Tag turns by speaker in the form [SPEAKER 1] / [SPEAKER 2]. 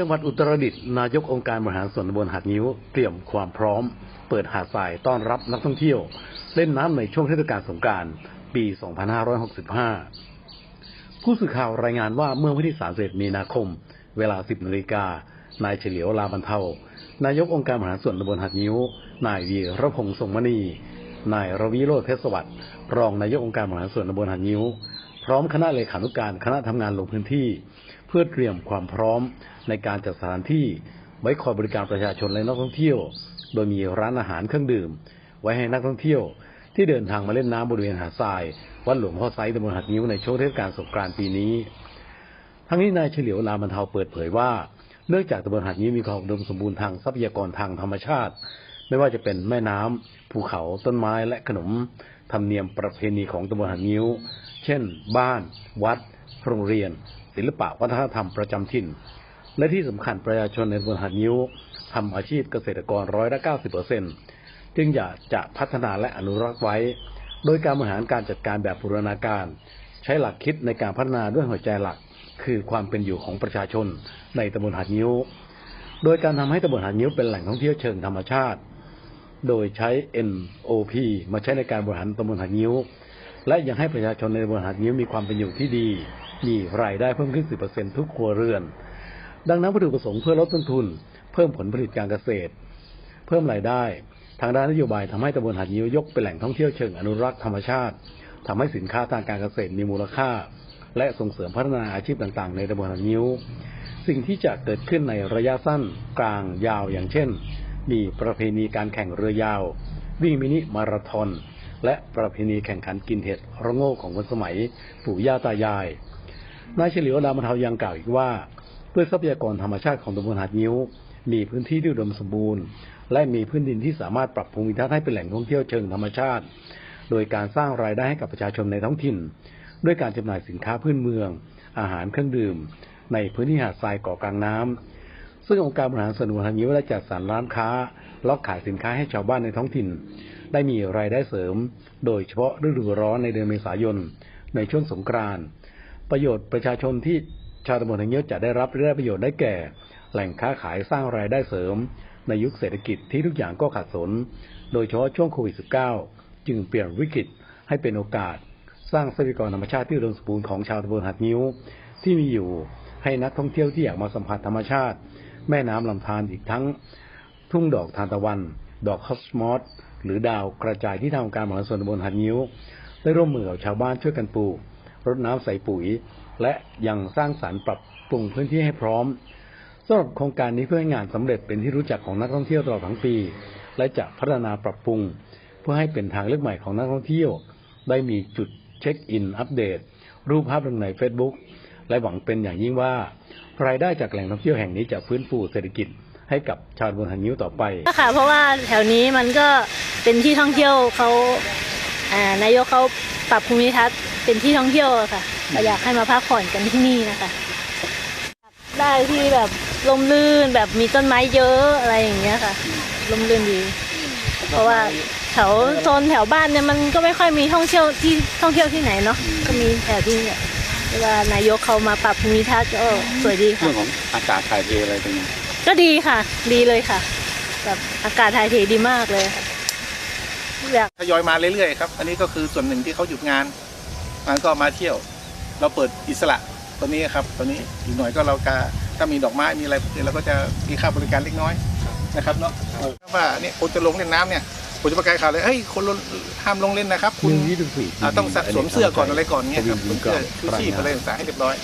[SPEAKER 1] จังหวัดอุตรดิตถ์นายกองค์การบริหารส่วนตำบลหาดงิ้ว เตรียมความพร้อม เปิดหาดทรายต้อนรับนักท่องเที่ยว เล่นน้ำในช่วงเทศกาลสงกรานต์ปี 2565 ผู้สื่อข่าวรายงานว่าเมื่อวันที่ 31 มีนาคม เวลา 10 นาฬิกา นายเฉลียวลาบันเทานายกองค์การบริหารส่วนตำบลหาดงิ้ว นายวีระพงษ์ทรงมณี นายรวิโรธเพชรสวัสดิ์รองนายกองค์การบริหารส่วนตำบลหาดงิ้ว พร้อมคณะเลขานุการคณะทำงานลงพื้นที่ เพื่อเตรียมความพร้อมในการจัดสถานที่ไว้คอยบริการประชาชนและนักท่องเที่ยว โดยมีร้านอาหารเครื่องดื่ม ไว้ให้นักท่องเที่ยว ที่เดินทางมาเล่นน้ำบริเวณหาดทราย วัดหลวงพ่อไซตำบลหาดนิ้วในช่วงเทศกาลสงกรานต์ปีนี้ ทั้งนี้นายเฉลียวลามันเทาเปิดเผยว่า เนื่องจากตำบลหาดนิ้วมีความอุดมสมบูรณ์ทางทรัพยากรทางธรรมชาติ ไม่ว่าจะเป็นแม่น้ำภูเขาต้นไม้และขนม ธรรมเนียมประเพณีของตำบลหาดนิ้ว เช่น บ้าน วัด โรงเรียน ศิลปะวัฒนธรรมประจำถิ่น และที่สำคัญประชาชนในตำบลหาดนิ้วทำอาชีพเกษตรกรร้อยละเก้าสิบเปอร์เซ็นต์จึงอยากจะพัฒนาและอนุรักษ์ไว้ โดยการบริหารการจัดการแบบบูรณาการ ใช้หลักคิดในการพัฒนาด้วยหัวใจหลัก คือความเป็นอยู่ของประชาชนในตำบลหาดนิ้ว โดยการทำให้ตำบลหาดนิ้วเป็นแหล่งท่องเที่ยวเชิงธรรมชาติ โดยใช้ NOP มาใช้ในการบริหารตำบลหาดนิ้ว และยังให้ประชาชนในตำบลหาดนิ้วมีความเป็นอยู่ที่ดี มีรายได้เพิ่มขึ้น 10%ทุกครัวเรือน ดังนั้นวัตถุประสงค์เพื่อลดต้นทุน เพิ่มผลผลิตการเกษตร เพิ่มรายได้ ทางด้านนโยบายทำให้ตำบลหาดนิ้วยกเป็นแหล่งท่องเที่ยวเชิงอนุรักษ์ธรรมชาติทำให้สินค้าทางการเกษตรมีมูลค่า และส่งเสริมพัฒนาอาชีพต่างๆ ในตำบลหาดนิ้ว สิ่งที่จะเกิดขึ้นในระยะสั้นกลางยาวอย่างเช่น มีประเพณีการแข่งเรือยาว วิ่งมินิมาราธอน และประเพณีแข่งขันกินเห็ดระโง่ของคนสมัยปู่ย่าตายาย นายเฉลียวดามันเทายังกล่าวอีกว่าด้วยทรัพยากรธรรมชาติของตำบลหาดนิ้ว มีพื้นที่ที่อุดมสมบูรณ์ และมีพื้นดินที่สามารถปรับภูมิทัศน์ให้เป็นแหล่งท่องเที่ยวเชิงธรรมชาติ โดยการสร้างรายได้ให้กับประชาชนในท้องถิ่น ด้วยการจำหน่ายสินค้าพื้นเมือง อาหารเครื่องดื่ม ในพื้นที่หาดทรายเกาะกลางน้ำ ซึ่งองค์การบริหารส่วนตำบลหาดนิ้วได้จัดสรรร้านค้าล็อกขายสินค้าให้ชาวบ้านในท้องถิ่น ได้มีรายได้เสริม โดยเฉพาะฤดูร้อนในเดือนเมษายน ในช่วงสงกรานต์ประโยชน์ประชาชนที่ชาวตำบลหางเงี้ยวจะได้รับได้ประโยชน์ได้แก่ แหล่งค้าขายสร้างรายได้เสริม ในยุคเศรษฐกิจที่ทุกอย่างก็ขัดสน โดยเฉพาะช่วงโควิด -19 จึงเปลี่ยนวิกฤตให้เป็นโอกาส สร้างทรัพยากรธรรมชาติที่อุดมสมบูรณ์ของชาวตำบลหาดนิ้วที่มีอยู่ให้นักท่องเที่ยวที่อยากมาสัมผัสธรรมชาติ แม่น้ำลำธารอีกทั้ง ทุ่งดอกทานตะวัน ดอกคอสมอสหรือดาวกระจายที่ทางการบริหาส่วนตำบลหัดนิ้ว ได้ร่วมมือกับชาวบ้านช่วยกันปลูกรดน้ำใส่ปุ๋ย และยังสร้างสารรค์ปรับปรุงพื้นที่ให้พร้อมสำหรับโครงการนี้เพื่อให้งานสำเร็จเป็นที่รู้จักของนักท่องเที่ยวตลอดทั้งปี และจะพัฒนาปรับปรุง เพื่อให้เป็นทางเลือกใหม่ของนักท่องเที่ยว ได้มีจุดเช็คอินอัปเดต รูปภาพลงใน Facebook และหวังเป็นอย่างยิ่งว่า รายได้จากแหล่งท่องเที่ยวแห่งนี้จะฟื้นฟูเศรษฐกิจให้กับชาวตำบลหันนิ้วต่อไป
[SPEAKER 2] ค่ะ เพราะว่าแถวนี้มันก็เป็นที่ท่องเที่ยวเขาอ่านายกเขาปรับภูมิทัศน์เป็นที่ท่องเที่ยวค่ะก็อยากให้มาพักผ่อนกันที่นี่นะคะ ได้ที่แบบลมลื่นแบบมีต้นไม้เยอะอะไรอย่างเงี้ยค่ะลมลื่นดี เพราะว่าแถวโซนแถวบ้านเนี่ยมันก็ไม่ค่อยมีท่องเที่ยวที่ท่องเที่ยวที่ไหนเนาะก็มีแถวที่เนี่ย วลานายกเขามาปรับภูมิทัศน์ก็สวยดีค่ะ
[SPEAKER 3] เรื่องของอากาศถ่ายเทอะไรเป็นไง
[SPEAKER 2] ก็ดีค่ะ ดีเลยค่ะ แบบอากาศถ่ายเทดีมากเลยค่ะอยาก
[SPEAKER 4] ทยอยมาเรื่อยๆครับ อันนี้ก็คือส่วนหนึ่งที่เขาหยุดงานมันก็มาเที่ยว เราเปิดอิสระตัวนี้ครับตัวนี้อีกหน่อยก็เราจะถ้ามีดอกไม้มีอะไรเราก็จะมีค่าบริการเล็กน้อยนะครับเนาะถ้าว่าเนี่ยคนจะลงเล่นน้ำเนี่ย ผมจะประกาศข่าวเลยเฮ้ยคนลงห้ามลงเล่นนะครับ คุณ
[SPEAKER 1] หนึ่งยี่สิบสี่
[SPEAKER 4] อ่าต้องสวมเสื้อก่อนอะไรก่อนเงี้ยครับสวมเสื้อชูชีพอะไรต่างๆให้เรียบร้อย